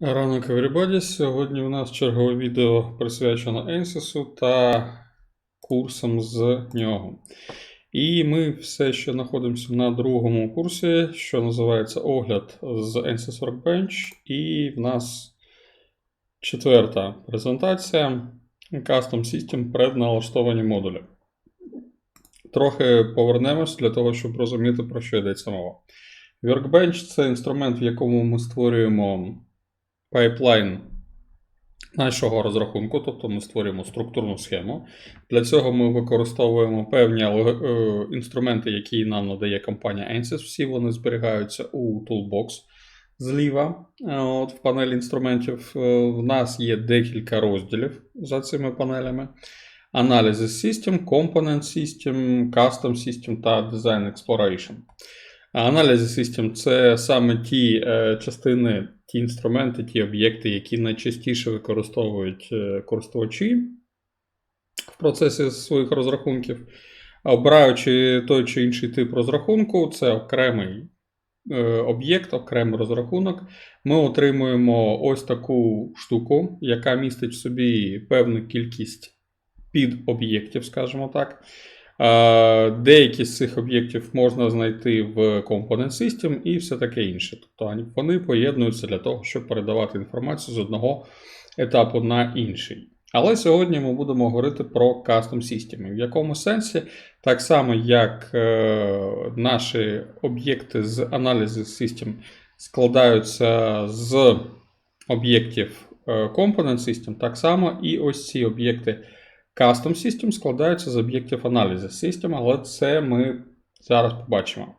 Ранок everybody. Сьогодні у нас чергове відео присвячено ANSYS та курсам з нього. І ми все ще знаходимося на другому курсі, що називається огляд з ANSYS Workbench. І в нас четверта презентація Custom System предналаштовані модулі. Трохи повернемось для того, щоб розуміти, про що йдеться мова. Workbench це інструмент, в якому ми створюємо пайплайн нашого розрахунку, тобто ми створюємо структурну схему. Для цього ми використовуємо певні е, інструменти, які нам надає компанія ANSYS. Всі вони зберігаються у Toolbox зліва. Е, От, в панелі інструментів Е, в нас є декілька розділів за цими панелями. Analysis System, Component System, Custom System та Design Exploration. Аналіз System це саме ті е, частини, ті інструменти, ті об'єкти, які найчастіше використовують е, користувачі в процесі своїх розрахунків. Обираючи той чи інший тип розрахунку, це окремий е, об'єкт, окремий розрахунок. Ми отримуємо ось таку штуку, яка містить в собі певну кількість підоб'єктів, скажімо так. Деякі з цих об'єктів можна знайти в Component System і все таке інше. Тобто вони поєднуються для того, щоб передавати інформацію з одного етапу на інший. Але сьогодні ми будемо говорити про Custom System. В якому сенсі, так само як е, наші об'єкти з Analysis System складаються з об'єктів е, Component System, так само і ось ці об'єкти Custom System складаються з об'єктів Analysis System, але це ми зараз побачимо.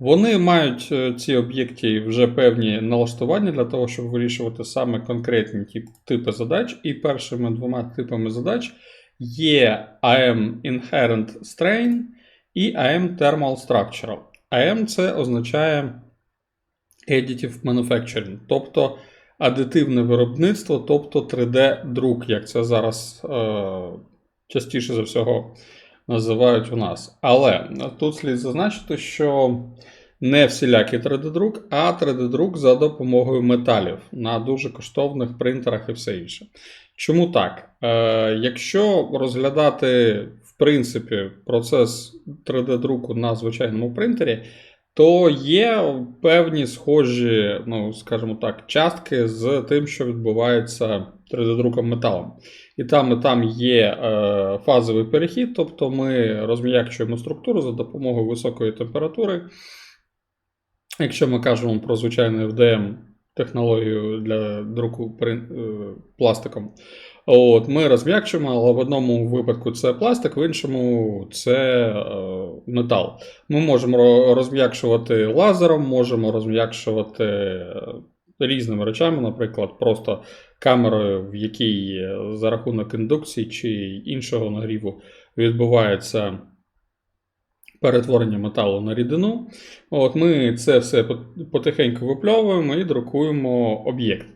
Вони мають е, ці об'єкти вже певні налаштування для того, щоб вирішувати саме конкретні типи задач. І першими двома типами задач є AM Inherent Strain і AM Thermal Structural. AM це означає Additive Manufacturing, тобто адитивне виробництво, тобто 3D-друк, як це зараз е, частіше за всього називають у нас. Але тут слід зазначити, що не всілякий 3D-друк, а 3D-друк за допомогою металів на дуже коштовних принтерах і все інше. Чому так? Е, якщо розглядати, в принципі, процес 3D-друку на звичайному принтері, то є певні схожі, ну, скажімо так, частки з тим, що відбувається 3D-друком металом. І там, і там є е, фазовий перехід, тобто ми розм'якчуємо структуру за допомогою високої температури. Якщо ми кажемо про звичайну FDM технологію для друку е, пластиком, от, ми розм'якчуємо, але в одному випадку це пластик, в іншому це е, метал. Ми можемо розм'якшувати лазером, можемо розм'якшувати різними речами, наприклад, просто камерою, в якій е, за рахунок індукції чи іншого нагріву відбувається перетворення металу на рідину. От Ми це все потихеньку випльовуємо і друкуємо об'єкт.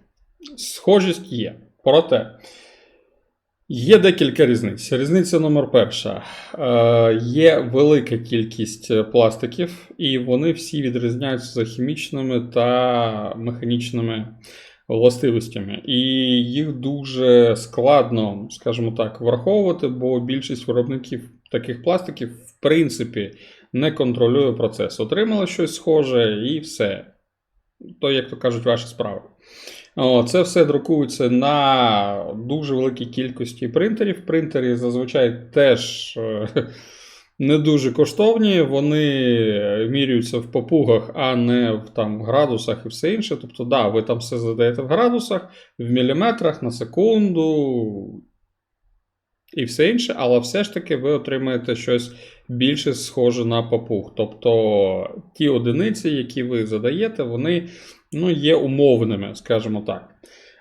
Схожість є. Проте є декілька різниць. Різниця номер перша. Е, є велика кількість е, пластиків, і вони всі відрізняються за хімічними та механічними властивостями. І їх дуже складно, скажімо так, враховувати, бо більшість виробників таких пластиків, в принципі, не контролює процес. Отримали щось схоже і все. То, як то кажуть, ваші справи. Це все друкується на дуже великій кількості принтерів. Принтери зазвичай теж е, не дуже коштовні, вони міряються в попугах, а не в там, градусах і все інше. Тобто, да, ви там все задаєте в градусах, в міліметрах на секунду і все інше, але все ж таки ви отримаєте щось більше схоже на попуг. Тобто ті одиниці, які ви задаєте, вони ну, є умовними, скажімо так.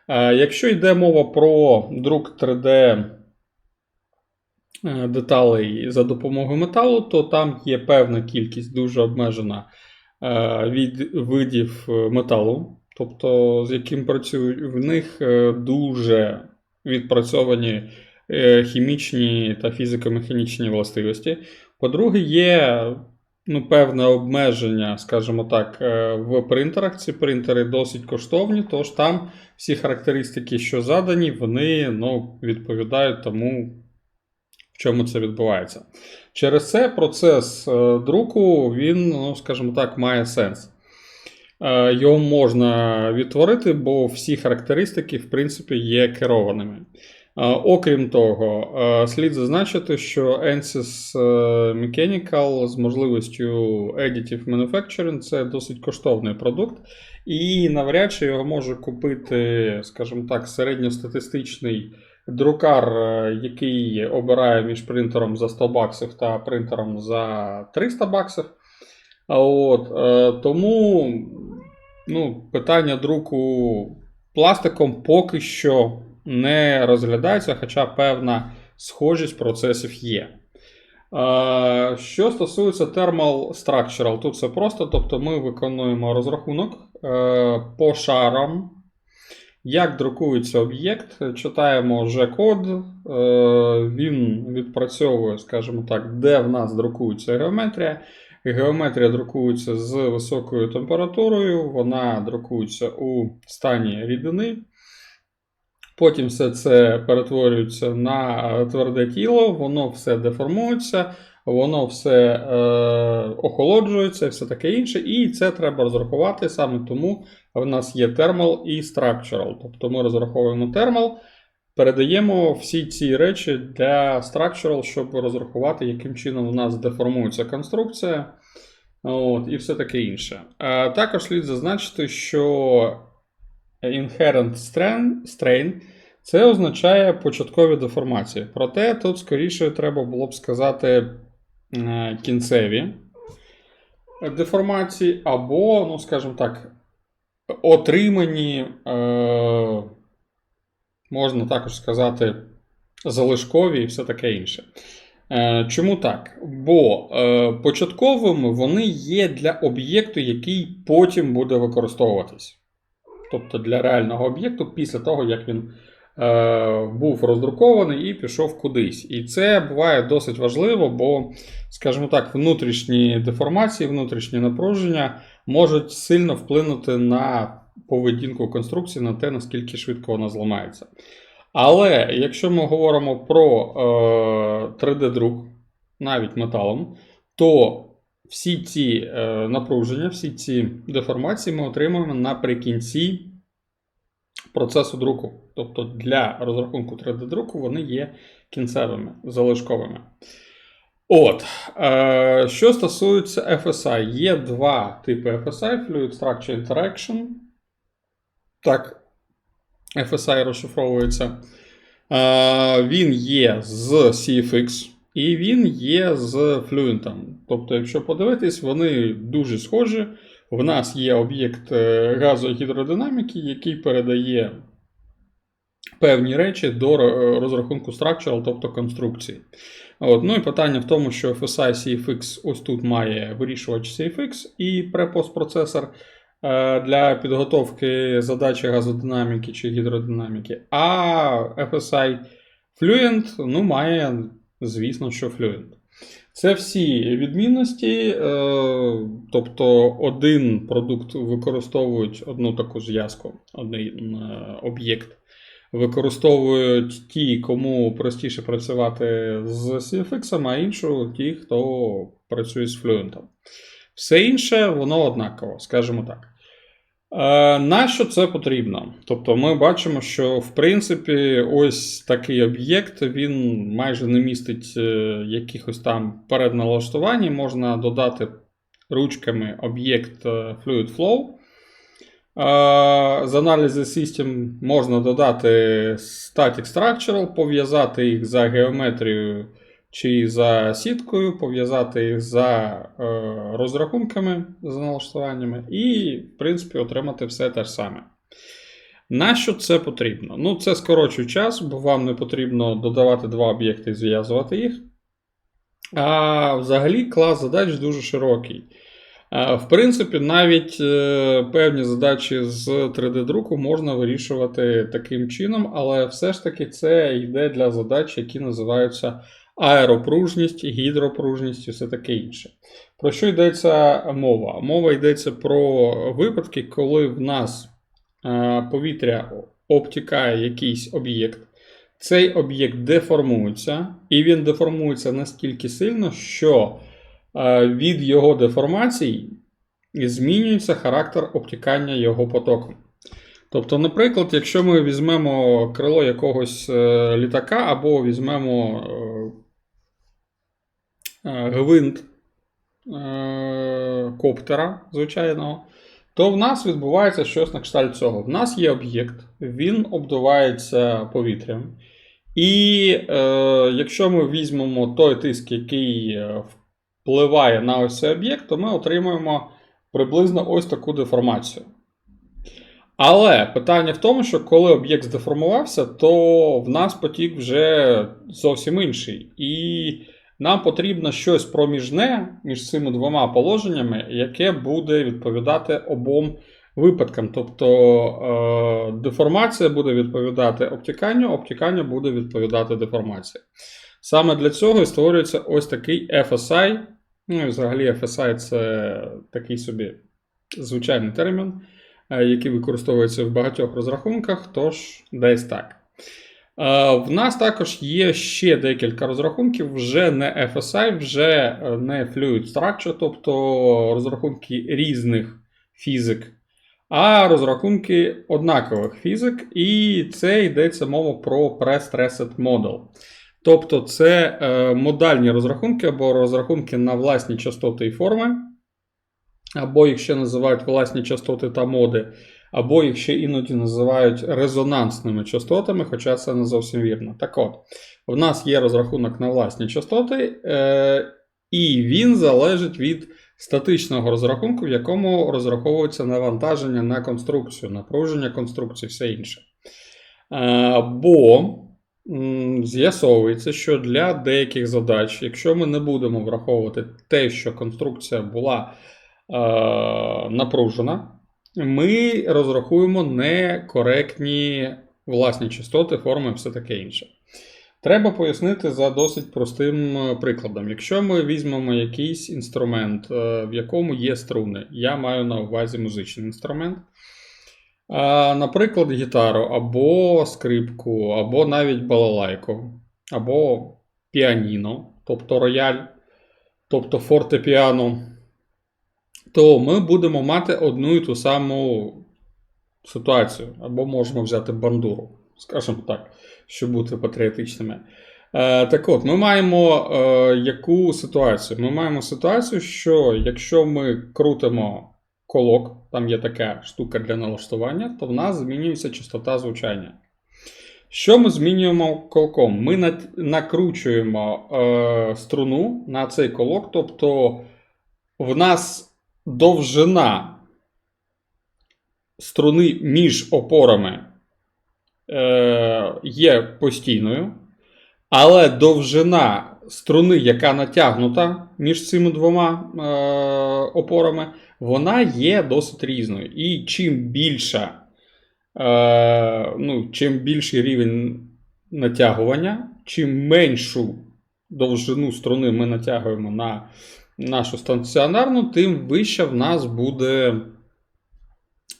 Е, Якщо йде мова про друк 3D е, деталей за допомогою металу, то там є певна кількість дуже обмежена е, від видів металу, тобто з яким працюють в них дуже відпрацьовані хімічні та фізико-механічні властивості. По-друге, є ну, певне обмеження, скажімо так, е, в принтерах. Ці принтери досить коштовні, тож там всі характеристики, що задані, вони ну, відповідають тому, в чому це відбувається. Через це процес е, друку, він, ну, скажімо так, має сенс. Е, Його можна відтворити, бо всі характеристики, в принципі, є керованими. Е, Окрім того, е, слід зазначити, що ANSYS е, Mechanical з можливістю Additive Manufacturing це досить коштовний продукт, і навряд чи його може купити, скажімо так, середньостатистичний друкар, який обирає між принтером за 100 баксів та принтером за 300 баксів. От, тому ну, питання друку пластиком поки що не розглядається, хоча певна схожість процесів є. Е, Що стосується Thermal Structural, тут все просто, тобто ми виконуємо розрахунок е, по шарам, як друкується об'єкт, читаємо G-код, е, він відпрацьовує, скажімо так, де в нас друкується геометрія. Геометрія друкується з високою температурою, вона друкується у стані рідини. Потім все це перетворюється на е, тверде тіло, воно все деформується, воно все е, охолоджується все таке інше. І це треба розрахувати саме тому в нас є thermal і structural. Тобто ми розраховуємо thermal, передаємо всі ці речі для structural, щоб розрахувати, яким чином у нас деформується конструкція. От, і все таке інше. А також слід зазначити, що inherent strain, це означає початкові деформації. Проте тут скоріше треба було б сказати е, кінцеві деформації, або, ну, скажімо так, отримані, е, можна також сказати, залишкові і все таке інше. Е, Чому так? Бо початковими вони є для об'єкту, який потім буде використовуватись. Тобто для реального об'єкту після того, як він е, був роздрукований і пішов кудись. І це буває досить важливо, бо, скажімо так, внутрішні деформації, внутрішні напруження можуть сильно вплинути на поведінку конструкції, на те, наскільки швидко вона зламається. Але якщо ми говоримо про е, 3D-друк, навіть металом, то всі ці е, напруження, всі ці деформації ми отримуємо наприкінці процесу друку. Тобто для розрахунку 3D-друку вони є кінцевими, залишковими. От, е, що стосується FSI, є два типи FSI: Fluid Structure Interaction. Так, FSI розшифровується. Е, він є з CFX і він є з Fluent. Тобто, якщо подивитись, вони дуже схожі. В нас є об'єкт е, газогідродинаміки, який передає певні речі до е, розрахунку structural, тобто конструкції. От. Ну і питання в тому, що FSI CFX ось тут має вирішувач CFX і препостпроцесор е, для підготовки задачі газодинаміки чи гідродинаміки. А FSI Fluent ну, має, звісно, що Fluent. Це всі відмінності, е, тобто один продукт використовують одну таку зв'язку, один е, об'єкт. Використовують ті, кому простіше працювати з CFX, а іншу ті, хто працює з Fluent. Все інше, воно однаково, скажімо так. Е, Нащо це потрібно? Тобто ми бачимо, що в принципі ось такий об'єкт він майже не містить е, якихось там передналаштувань. Можна додати ручками об'єкт е, Fluid Flow. З аналізу System можна додати Static Structural, пов'язати їх за геометрією чи за сіткою, пов'язати їх за е, розрахунками, за налаштуваннями, і, в принципі, отримати все те ж саме. Нащо це потрібно? Ну, це скорочує час, бо вам не потрібно додавати два об'єкти і зв'язувати їх. А взагалі клас задач дуже широкий. Е, В принципі, навіть е, певні задачі з 3D-друку можна вирішувати таким чином, але все ж таки це йде для задач, які називаються аеропружність, гідропружність і все таке інше. Про що йдеться мова? Мова йдеться про випадки, коли в нас е, повітря обтікає якийсь об'єкт. Цей об'єкт деформується, і він деформується настільки сильно, що е, від його деформацій змінюється характер обтікання його потоком. Тобто, наприклад, якщо ми візьмемо крило якогось е, літака або візьмемо гвинт е, коптера звичайного, то в нас відбувається щось на кшталт цього. В нас є об'єкт, він обдувається повітрям. І е, якщо ми візьмемо той тиск, який е, впливає на ось цей об'єкт, то ми отримуємо приблизно ось таку деформацію. Але питання в тому, що коли об'єкт здеформувався, то в нас потік вже зовсім інший. І нам потрібно щось проміжне між цими двома положеннями, яке буде відповідати обом випадкам. Тобто е, деформація буде відповідати обтіканню, обтікання буде відповідати деформації. Саме для цього і створюється ось такий FSI. Ну і взагалі FSI це такий собі звичайний термін, е, який використовується в багатьох розрахунках, тож десь так. Е, В нас також є ще декілька розрахунків, вже не FSI, вже е, не Fluid Structure, тобто розрахунки різних фізик, а розрахунки однакових фізик, і це йдеться мова про Pre-Stressed Model. Тобто це е, модальні розрахунки або розрахунки на власні частоти і форми, або їх ще називають власні частоти та моди, або їх ще іноді називають резонансними частотами, хоча це не зовсім вірно. Так от, в нас є розрахунок на власні частоти, е, і він залежить від статичного розрахунку, в якому розраховується навантаження на конструкцію, напруження конструкції, все інше. Е, бо з'ясовується, що для деяких задач, якщо ми не будемо враховувати те, що конструкція була е, напружена, ми розрахуємо некоректні власні частоти, форми і все таке інше. Треба пояснити за досить простим е, прикладом. Якщо ми візьмемо якийсь інструмент, е, в якому є струни, я маю на увазі музичний інструмент, наприклад, гітару, або скрипку, або навіть балалайку, або піаніно, тобто рояль, тобто фортепіано, то ми будемо мати одну і ту саму ситуацію, або можемо взяти бандуру, скажімо так, щоб бути патріотичними. Е, так от, ми маємо е, яку ситуацію? Ми маємо ситуацію, що якщо ми крутимо колок, там є така штука для налаштування, то в нас змінюється частота звучання. Що ми змінюємо колком? Ми накручуємо е, струну на цей колок, тобто в нас довжина струни між опорами е, є постійною, але довжина струни, яка натягнута між цими двома е, опорами, вона є досить різною. І чим більша, е, ну, чим більший рівень натягування, чим меншу довжину струни ми натягуємо на нашу станціонарну, тим вища в нас буде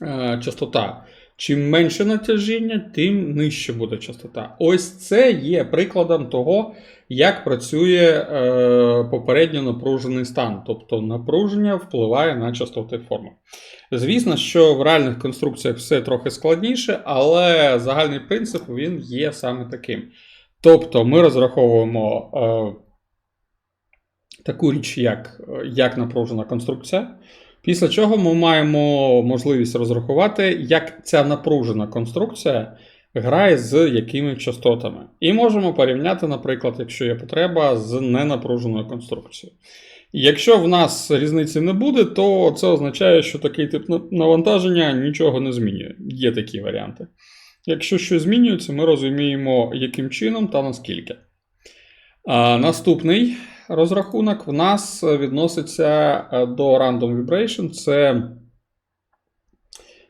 е, частота. Чим менше натяжіння, тим нижче буде частота. Ось це є прикладом того, як працює е, попередньо напружений стан. Тобто напруження впливає на частоти форми. Звісно, що в реальних конструкціях все трохи складніше, але загальний принцип він є саме таким. Тобто ми розраховуємо е, таку річ, як, як напружена конструкція. Після чого ми маємо можливість розрахувати, як ця напружена конструкція грає з якими частотами. І можемо порівняти, наприклад, якщо є потреба, з ненапруженою конструкцією. Якщо в нас різниці не буде, то це означає, що такий тип навантаження нічого не змінює. Є такі варіанти. Якщо щось змінюється, ми розуміємо, яким чином та наскільки. А, Наступний розрахунок в нас відноситься до Random Vibration. Це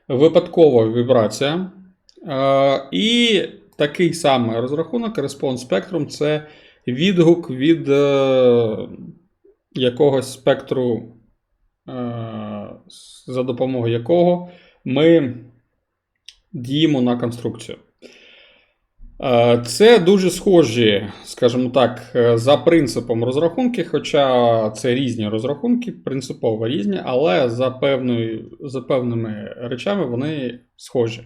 випадкова вібрація. І такий самий розрахунок Response Spectrum це відгук від е, якогось спектру, е, за допомогою якого ми діємо на конструкцію. Е, Це дуже схожі, скажімо так, е, за принципом розрахунки, хоча це різні розрахунки, принципово різні, але за, певною, за певними речами вони схожі.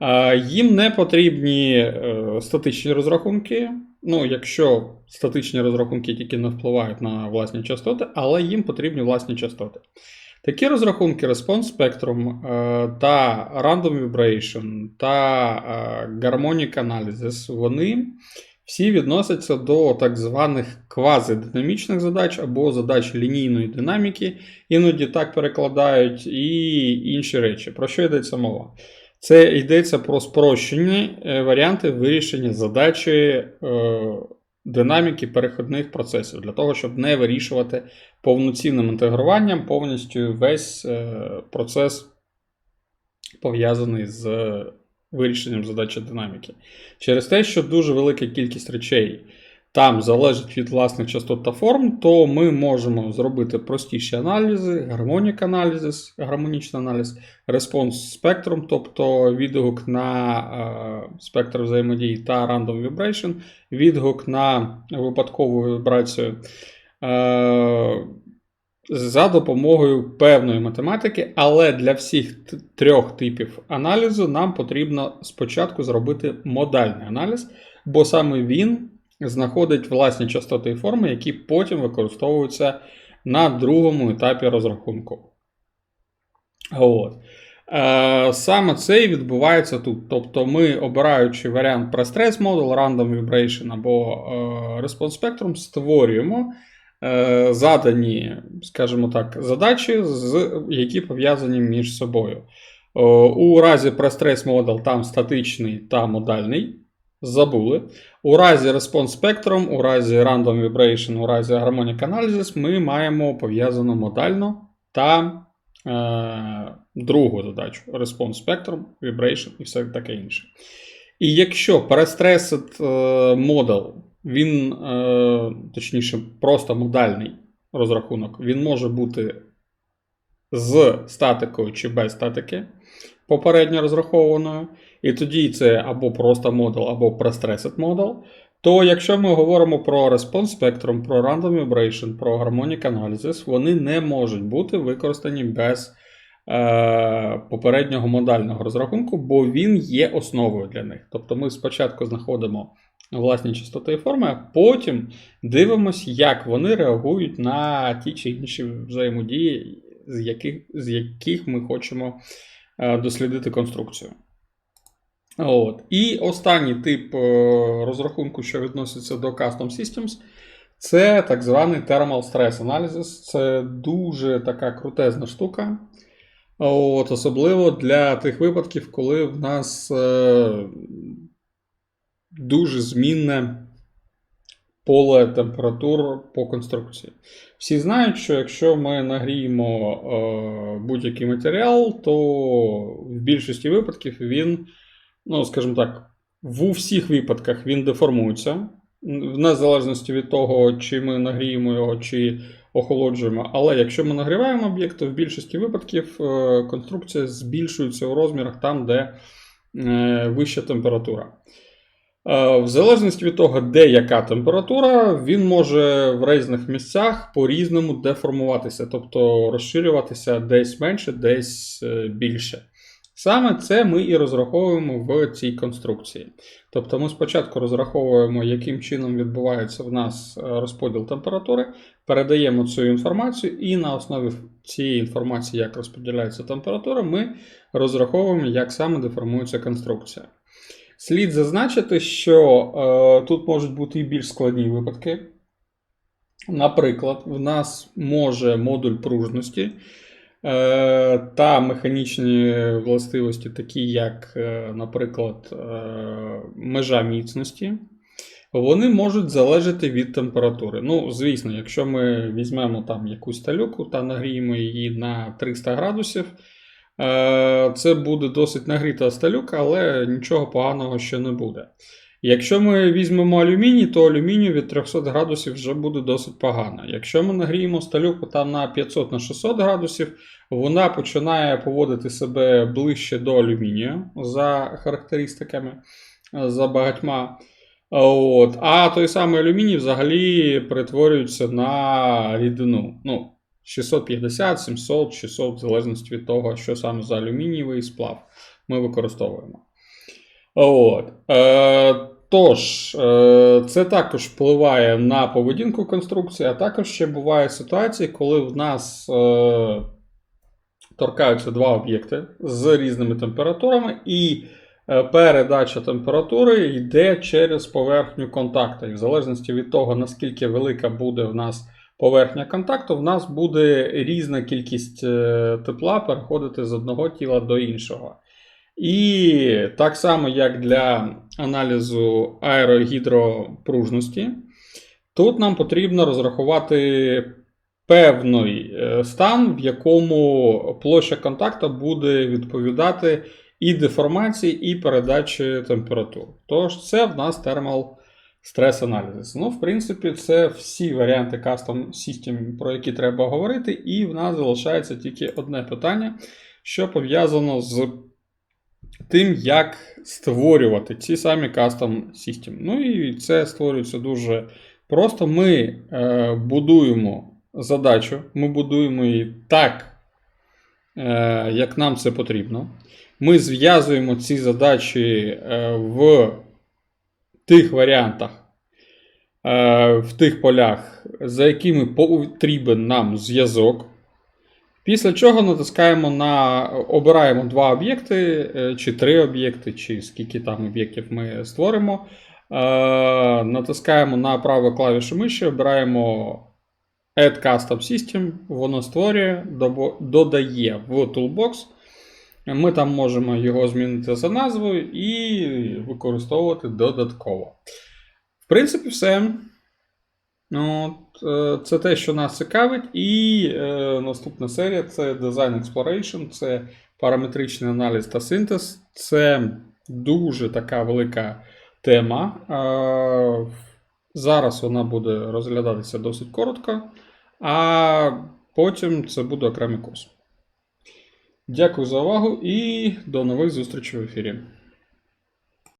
Е, Їм не потрібні статичні розрахунки. Ну, якщо статичні розрахунки тільки не впливають на власні частоти, але їм потрібні власні частоти. Такі розрахунки Response Spectrum е, та Random Vibration та е, Harmonic Analysis, вони всі відносяться до так званих квазидинамічних задач або задач лінійної динаміки, іноді так перекладають, і інші речі. Про що йдеться мова? Це йдеться про спрощені е, варіанти вирішення задачі динаміки перехідних процесів для того, щоб не вирішувати повноцінним інтегруванням повністю весь е, процес пов'язаний з вирішенням задачі динаміки. Через те, що дуже велика кількість речей там залежить від власних частот та форм, то ми можемо зробити простіші аналізи, гармонік аналізис, гармонічний аналіз, респонс спектром, тобто відгук на е, спектр взаємодії та random vibration, відгук на випадкову вібрацію. Е, за допомогою певної математики, але для всіх трьох типів аналізу нам потрібно спочатку зробити модальний аналіз, бо саме він знаходить власні частоти і форми, які потім використовуються на другому етапі розрахунку. От. Е, Саме це і відбувається тут. Тобто ми, обираючи варіант Pre-Stress Model, Random Vibration або е, Response Spectrum, створюємо е, задані, скажімо так, задачі, які пов'язані між собою. У разі Pre-Stress Model там статичний та модальний. Забули. У разі Response Spectrum, у разі Random Vibration, у разі Harmonic Analysis ми маємо пов'язано модально та е, другу задачу Response Spectrum, Vibration і все таке інше. І якщо Pre-Stressed е, модел, він, е, точніше, просто модальний розрахунок, він може бути з статикою чи без статики, попередньо розрахованою, і тоді це або просто модел, або Pre-Stressed модел, то якщо ми говоримо про Response Spectrum, про Random Vibration, про Harmonic Analysis, вони не можуть бути використані без е, попереднього модального розрахунку, бо він є основою для них. Тобто ми спочатку знаходимо власні частоти і форми, а потім дивимося, як вони реагують на ті чи інші взаємодії, з яких, з яких ми хочемо е, дослідити конструкцію. От. І останній тип е, розрахунку, що відноситься до Custom Systems, це так званий Thermal Stress Analysis. Це дуже така крутезна штука. От, Особливо для тих випадків, коли в нас е, дуже змінне поле температур по конструкції. Всі знають, що якщо ми нагріємо е, будь-який матеріал, то в більшості випадків він, ну, скажімо так, в усіх випадках він деформується, в незалежності від того, чи ми нагріємо його, чи охолоджуємо. Але якщо ми нагріваємо об'єкт, то в більшості випадків е, конструкція збільшується у розмірах там, де е, вища температура. Е, В залежності від того, де яка температура, він може в різних місцях по-різному деформуватися, тобто розширюватися десь менше, десь більше. Саме це ми і розраховуємо в цій конструкції. Тобто ми спочатку розраховуємо, яким чином відбувається в нас е, розподіл температури, передаємо цю інформацію, і на основі цієї інформації, як розподіляється температура, ми розраховуємо, як саме деформується конструкція. Слід зазначити, що е, тут можуть бути і більш складні випадки. Наприклад, в нас може модуль пружності та механічні властивості, такі як, е, наприклад, е, межа міцності, вони можуть залежати від температури. Ну, звісно, якщо ми візьмемо там якусь талюку та нагріємо її на 300 градусів. Е, Це буде досить нагріта сталюка, але нічого поганого ще не буде. Якщо ми візьмемо алюміній, то алюмінію від 300 градусів вже буде досить погано. Якщо ми нагріємо сталюку там на 500 на 600 градусів, вона починає поводити себе ближче до алюмінію за характеристиками, е, за багатьма. От. А той самий алюміній взагалі перетворюється на рідину. Ну, 650, 700, 600, в залежності від того, що саме за алюмінієвий сплав ми використовуємо. От. Е, тож, е, це також впливає на поведінку конструкції, а також ще буває ситуації, коли в нас е, торкаються два об'єкти з різними температурами, і е, передача температури йде через поверхню контакту. І в залежності від того, наскільки велика буде в нас поверхня контакту, в нас буде різна кількість е, тепла переходити з одного тіла до іншого. І так само, як для аналізу аерогідропружності, тут нам потрібно розрахувати певний е, стан, в якому площа контакту буде відповідати і деформації, і передачі температур. Тож це в нас термал стрес аналізис. Ну, в принципі, це всі варіанти Custom System, про які треба говорити, і в нас залишається тільки одне питання, що пов'язано з тим, як створювати ці самі Custom System. Ну і це створюється дуже просто. Ми е, будуємо задачу, ми будуємо її так, е, як нам це потрібно. Ми зв'язуємо ці задачі е, в тих варіантах, е, в тих полях, за якими потрібен нам зв'язок. Після чого натискаємо на обираємо два об'єкти, е, чи три об'єкти, чи скільки там об'єктів ми створимо. Е, Натискаємо на праву клавішу миші, обираємо Add Custom System, воно створює, додає в Toolbox. Ми там можемо його змінити за назвою і використовувати додатково. В принципі, все. Ну, це те, що нас цікавить. І е, наступна серія це Design Exploration, це параметричний аналіз та синтез. Це дуже така велика тема. Е, зараз вона буде розглядатися досить коротко, а потім це буде окремий курс. Дякую за увагу і до нових зустрічей в ефірі.